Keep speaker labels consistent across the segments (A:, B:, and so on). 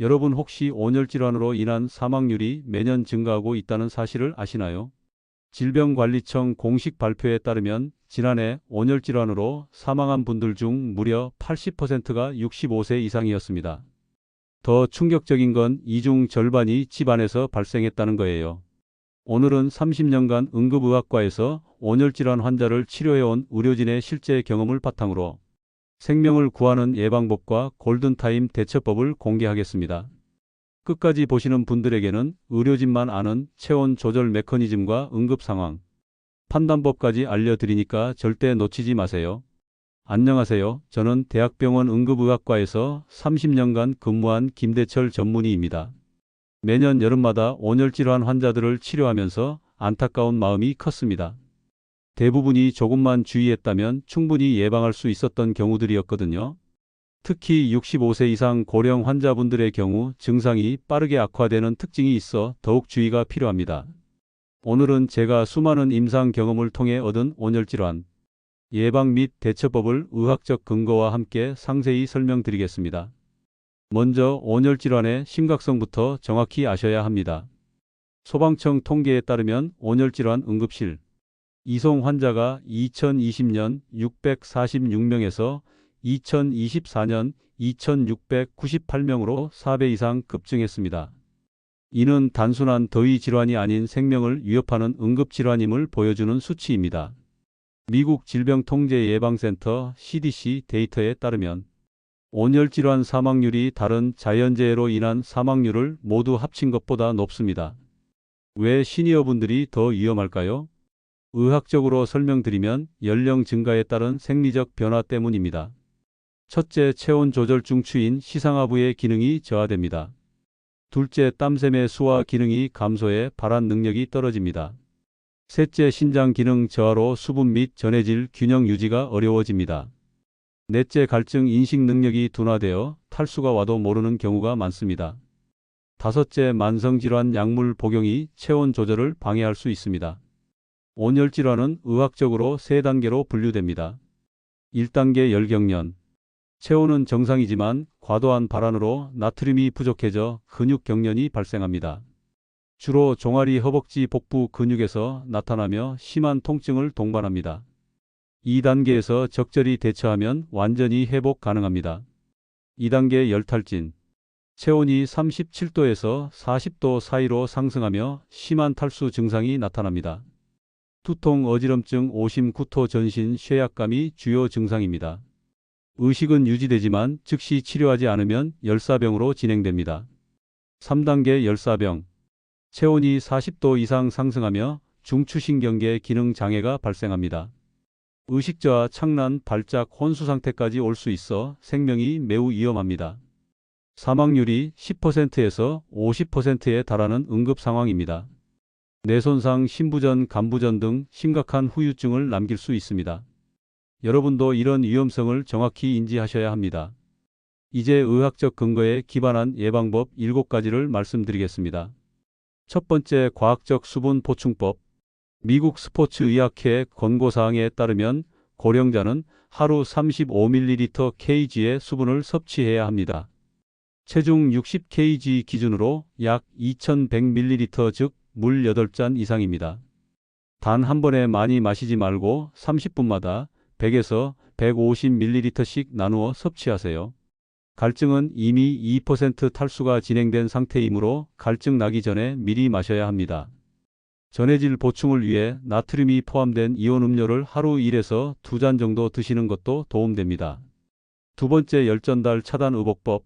A: 여러분 혹시 온열 질환으로 인한 사망률이 매년 증가하고 있다는 사실을 아시나요? 질병관리청 공식 발표에 따르면 지난해 온열 질환으로 사망한 분들 중 무려 80%가 65세 이상이었습니다. 더 충격적인 건 이 중 절반이 집안에서 발생했다는 거예요. 오늘은 30년간 응급의학과에서 온열질환 환자를 치료해온 의료진의 실제 경험을 바탕으로 생명을 구하는 예방법과 골든타임 대처법을 공개하겠습니다. 끝까지 보시는 분들에게는 의료진만 아는 체온 조절 메커니즘과 응급 상황, 판단법까지 알려드리니까 절대 놓치지 마세요. 안녕하세요. 저는 대학병원 응급의학과에서 30년간 근무한 김대철 전문의입니다. 매년 여름마다 온열 질환 환자들을 치료하면서 안타까운 마음이 컸습니다. 대부분이 조금만 주의했다면 충분히 예방할 수 있었던 경우들이었거든요. 특히 65세 이상 고령 환자분들의 경우 증상이 빠르게 악화되는 특징이 있어 더욱 주의가 필요합니다. 오늘은 제가 수많은 임상 경험을 통해 얻은 온열질환, 예방 및 대처법을 의학적 근거와 함께 상세히 설명드리겠습니다. 먼저 온열질환의 심각성부터 정확히 아셔야 합니다. 소방청 통계에 따르면 온열질환 응급실 이송 환자가 2020년 646명에서 2024년 2698명으로 4배 이상 급증했습니다. 이는 단순한 더위 질환이 아닌 생명을 위협하는 응급질환임을 보여주는 수치입니다. 미국 질병통제예방센터 CDC 데이터에 따르면 온열질환 사망률이 다른 자연재해로 인한 사망률을 모두 합친 것보다 높습니다. 왜 시니어분들이 더 위험할까요? 의학적으로 설명드리면 연령 증가에 따른 생리적 변화 때문입니다. 첫째, 체온 조절 중추인 시상하부의 기능이 저하됩니다. 둘째, 땀샘의 수와 기능이 감소해 발한 능력이 떨어집니다. 셋째, 신장 기능 저하로 수분 및 전해질 균형 유지가 어려워집니다. 넷째, 갈증 인식 능력이 둔화되어 탈수가 와도 모르는 경우가 많습니다. 다섯째, 만성질환 약물 복용이 체온 조절을 방해할 수 있습니다. 온열 질환은 의학적으로 세 단계로 분류됩니다. 1단계 열경련. 체온은 정상이지만 과도한 발한으로 나트륨이 부족해져 근육 경련이 발생합니다. 주로 종아리 허벅지 복부 근육에서 나타나며 심한 통증을 동반합니다. 2단계에서 적절히 대처하면 완전히 회복 가능합니다. 2단계 열탈진. 체온이 37도에서 40도 사이로 상승하며 심한 탈수 증상이 나타납니다. 두통, 어지럼증, 오심, 구토, 전신, 쇠약감이 주요 증상입니다. 의식은 유지되지만 즉시 치료하지 않으면 열사병으로 진행됩니다. 3단계 열사병. 체온이 40도 이상 상승하며 중추신경계 기능 장애가 발생합니다. 의식저하, 착란, 발작, 혼수 상태까지 올 수 있어 생명이 매우 위험합니다. 사망률이 10%에서 50%에 달하는 응급 상황입니다. 뇌손상, 신부전, 간부전 등 심각한 후유증을 남길 수 있습니다. 여러분도 이런 위험성을 정확히 인지하셔야 합니다. 이제 의학적 근거에 기반한 예방법 7가지를 말씀드리겠습니다. 첫 번째 과학적 수분 보충법. 미국 스포츠 의학회 권고사항에 따르면 고령자는 하루 35ml kg의 수분을 섭취해야 합니다. 체중 60kg 기준으로 약 2100ml 즉 물 8잔 이상입니다. 단 한 번에 많이 마시지 말고 30분마다 100에서 150ml씩 나누어 섭취하세요. 갈증은 이미 2% 탈수가 진행된 상태이므로 갈증 나기 전에 미리 마셔야 합니다. 전해질 보충을 위해 나트륨이 포함된 이온 음료를 하루 1에서 2잔 정도 드시는 것도 도움됩니다. 두 번째 열전달 차단 의복법.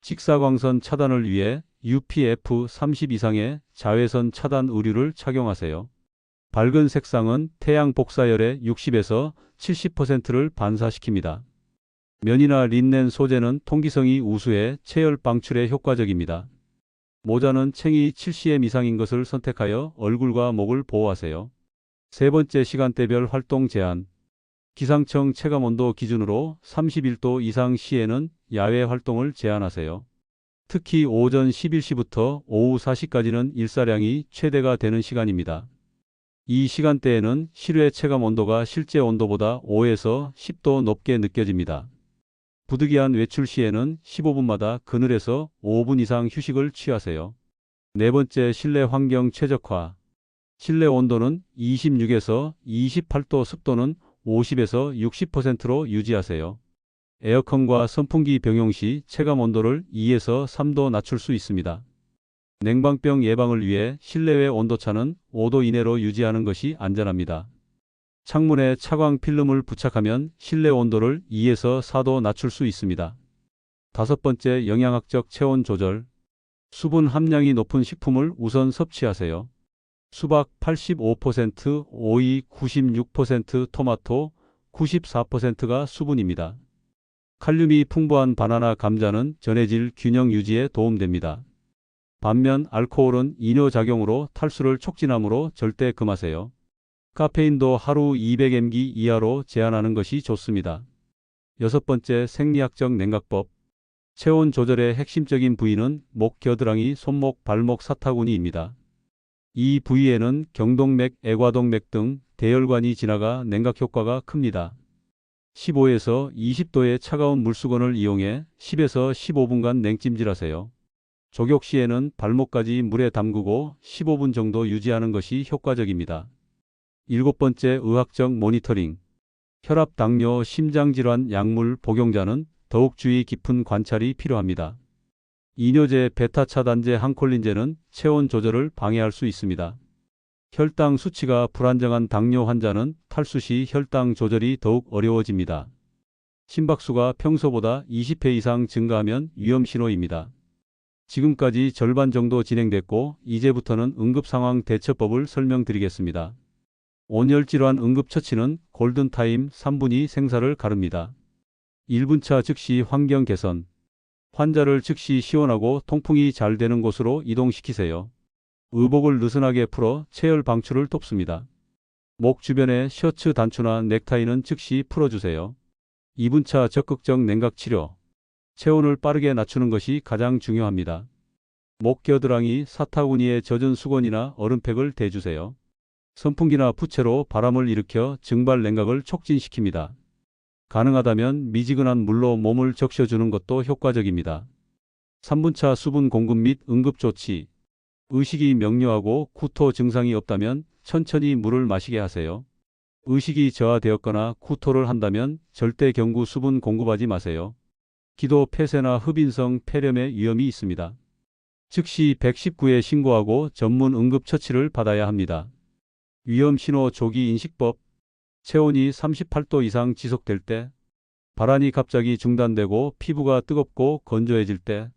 A: 직사광선 차단을 위해 UPF 30 이상의 자외선 차단 의류를 착용하세요. 밝은 색상은 태양 복사열의 60에서 70%를 반사시킵니다. 면이나 린넨 소재는 통기성이 우수해 체열 방출에 효과적입니다. 모자는 챙이 7cm 이상인 것을 선택하여 얼굴과 목을 보호하세요. 세 번째 시간대별 활동 제한. 기상청 체감온도 기준으로 31도 이상 시에는 야외 활동을 제한하세요. 특히 오전 11시부터 오후 4시까지는 일사량이 최대가 되는 시간입니다. 이 시간대에는 실외 체감 온도가 실제 온도보다 5에서 10도 높게 느껴집니다. 부득이한 외출 시에는 15분마다 그늘에서 5분 이상 휴식을 취하세요. 네 번째, 실내 환경 최적화. 실내 온도는 26에서 28도, 습도는 50에서 60%로 유지하세요. 에어컨과 선풍기 병용 시 체감 온도를 2에서 3도 낮출 수 있습니다. 냉방병 예방을 위해 실내외 온도차는 5도 이내로 유지하는 것이 안전합니다. 창문에 차광 필름을 부착하면 실내 온도를 2에서 4도 낮출 수 있습니다. 다섯 번째, 영양학적 체온 조절. 수분 함량이 높은 식품을 우선 섭취하세요. 수박 85%, 오이 96%, 토마토 94%가 수분입니다. 칼륨이 풍부한 바나나 감자는 전해질 균형 유지에 도움됩니다. 반면 알코올은 이뇨작용으로 탈수를 촉진하므로 절대 금하세요. 카페인도 하루 200mg 이하로 제한하는 것이 좋습니다. 여섯 번째 생리학적 냉각법. 체온 조절의 핵심적인 부위는 목 겨드랑이, 손목, 발목 사타구니입니다. 이 부위에는 경동맥, 애과동맥 등 대혈관이 지나가 냉각 효과가 큽니다. 15에서 20도의 차가운 물수건을 이용해 10에서 15분간 냉찜질하세요. 족욕 시에는 발목까지 물에 담그고 15분 정도 유지하는 것이 효과적입니다. 일곱 번째 의학적 모니터링. 혈압, 당뇨, 심장질환, 약물 복용자는 더욱 주의 깊은 관찰이 필요합니다. 이뇨제, 베타 차단제, 항콜린제는 체온 조절을 방해할 수 있습니다. 혈당 수치가 불안정한 당뇨 환자는 탈수 시 혈당 조절이 더욱 어려워집니다. 심박수가 평소보다 20회 이상 증가하면 위험 신호입니다. 지금까지 절반 정도 진행됐고 이제부터는 응급상황 대처법을 설명드리겠습니다. 온열질환 응급처치는 골든타임 3분이 생사를 가릅니다. 1분차 즉시 환경 개선. 환자를 즉시 시원하고 통풍이 잘 되는 곳으로 이동시키세요. 의복을 느슨하게 풀어 체열 방출을 돕습니다. 목 주변의 셔츠 단추나 넥타이는 즉시 풀어주세요. 2분차 적극적 냉각 치료. 체온을 빠르게 낮추는 것이 가장 중요합니다. 목 겨드랑이, 사타구니에 젖은 수건이나 얼음팩을 대주세요. 선풍기나 부채로 바람을 일으켜 증발 냉각을 촉진시킵니다. 가능하다면 미지근한 물로 몸을 적셔주는 것도 효과적입니다. 3분차 수분 공급 및 응급 조치. 의식이 명료하고 구토 증상이 없다면 천천히 물을 마시게 하세요. 의식이 저하되었거나 구토를 한다면 절대 경구 수분 공급하지 마세요. 기도 폐쇄나 흡인성 폐렴의 위험이 있습니다. 즉시 119에 신고하고 전문 응급 처치를 받아야 합니다. 위험 신호 조기 인식법 체온이 38도 이상 지속될 때 발안이 갑자기 중단되고 피부가 뜨겁고 건조해질 때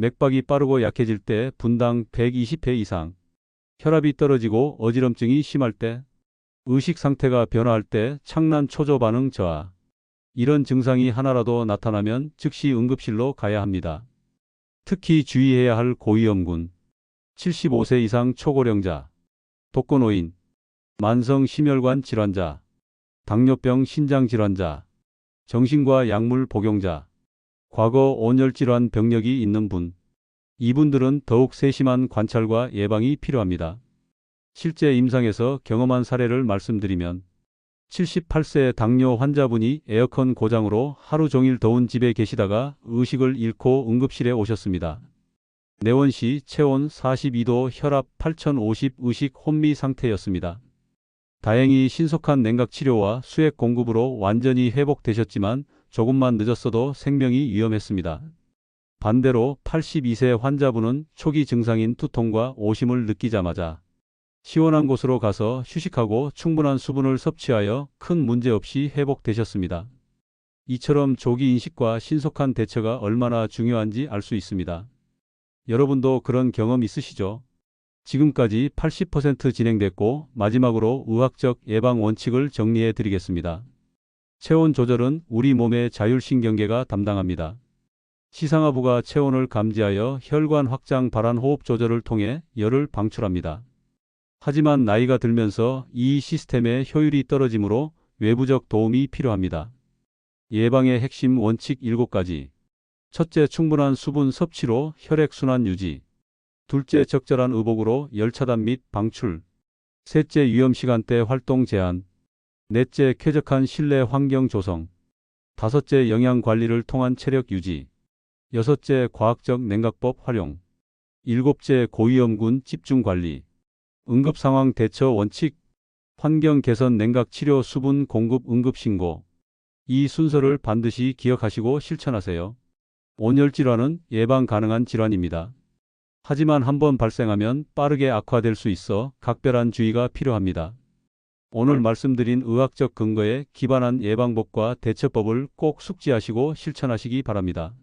A: 맥박이 빠르고 약해질 때 분당 120회 이상 혈압이 떨어지고 어지럼증이 심할 때 의식 상태가 변화할 때 창난 초조 반응 저하. 이런 증상이 하나라도 나타나면 즉시 응급실로 가야 합니다. 특히 주의해야 할 고위험군. 75세 이상 초고령자. 독거노인. 만성 심혈관 질환자. 당뇨병 신장 질환자, 정신과 약물 복용자, 과거 온열질환 병력이 있는 분, 이분들은 더욱 세심한 관찰과 예방이 필요합니다. 실제 임상에서 경험한 사례를 말씀드리면 78세 당뇨 환자분이 에어컨 고장으로 하루 종일 더운 집에 계시다가 의식을 잃고 응급실에 오셨습니다. 내원 시 체온 42도 혈압 8050 의식 혼미 상태였습니다. 다행히 신속한 냉각 치료와 수액 공급으로 완전히 회복되셨지만 조금만 늦었어도 생명이 위험했습니다. 반대로 82세 환자분은 초기 증상인 두통과 오심을 느끼자마자 시원한 곳으로 가서 휴식하고 충분한 수분을 섭취하여 큰 문제 없이 회복되셨습니다. 이처럼 조기 인식과 신속한 대처가 얼마나 중요한지 알 수 있습니다. 여러분도 그런 경험 있으시죠? 지금까지 80% 진행됐고 마지막으로 의학적 예방 원칙을 정리해 드리겠습니다. 체온 조절은 우리 몸의 자율신경계가 담당합니다. 시상하부가 체온을 감지하여 혈관 확장 발한 호흡 조절을 통해 열을 방출합니다. 하지만 나이가 들면서 이 시스템의 효율이 떨어지므로 외부적 도움이 필요합니다. 예방의 핵심 원칙 7가지. 첫째, 충분한 수분 섭취로 혈액순환 유지. 둘째, 적절한 의복으로 열 차단 및 방출. 셋째, 위험 시간대 활동 제한. 넷째, 쾌적한 실내 환경 조성. 다섯째, 영양 관리를 통한 체력 유지. 여섯째, 과학적 냉각법 활용. 일곱째, 고위험군 집중 관리. 응급 상황 대처 원칙. 환경 개선 냉각 치료 수분 공급 응급 신고. 이 순서를 반드시 기억하시고 실천하세요. 온열 질환은 예방 가능한 질환입니다. 하지만 한번 발생하면 빠르게 악화될 수 있어 각별한 주의가 필요합니다. 오늘 말씀드린 의학적 근거에 기반한 예방법과 대처법을 꼭 숙지하시고 실천하시기 바랍니다.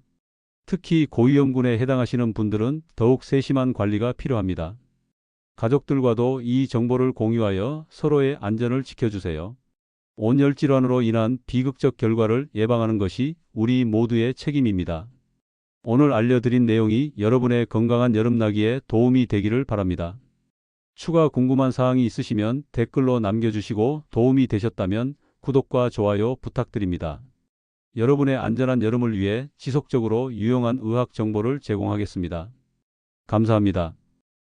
A: 특히 고위험군에 해당하시는 분들은 더욱 세심한 관리가 필요합니다. 가족들과도 이 정보를 공유하여 서로의 안전을 지켜주세요. 온열 질환으로 인한 비극적 결과를 예방하는 것이 우리 모두의 책임입니다. 오늘 알려드린 내용이 여러분의 건강한 여름나기에 도움이 되기를 바랍니다. 추가 궁금한 사항이 있으시면 댓글로 남겨주시고 도움이 되셨다면 구독과 좋아요 부탁드립니다. 여러분의 안전한 여름을 위해 지속적으로 유용한 의학 정보를 제공하겠습니다. 감사합니다.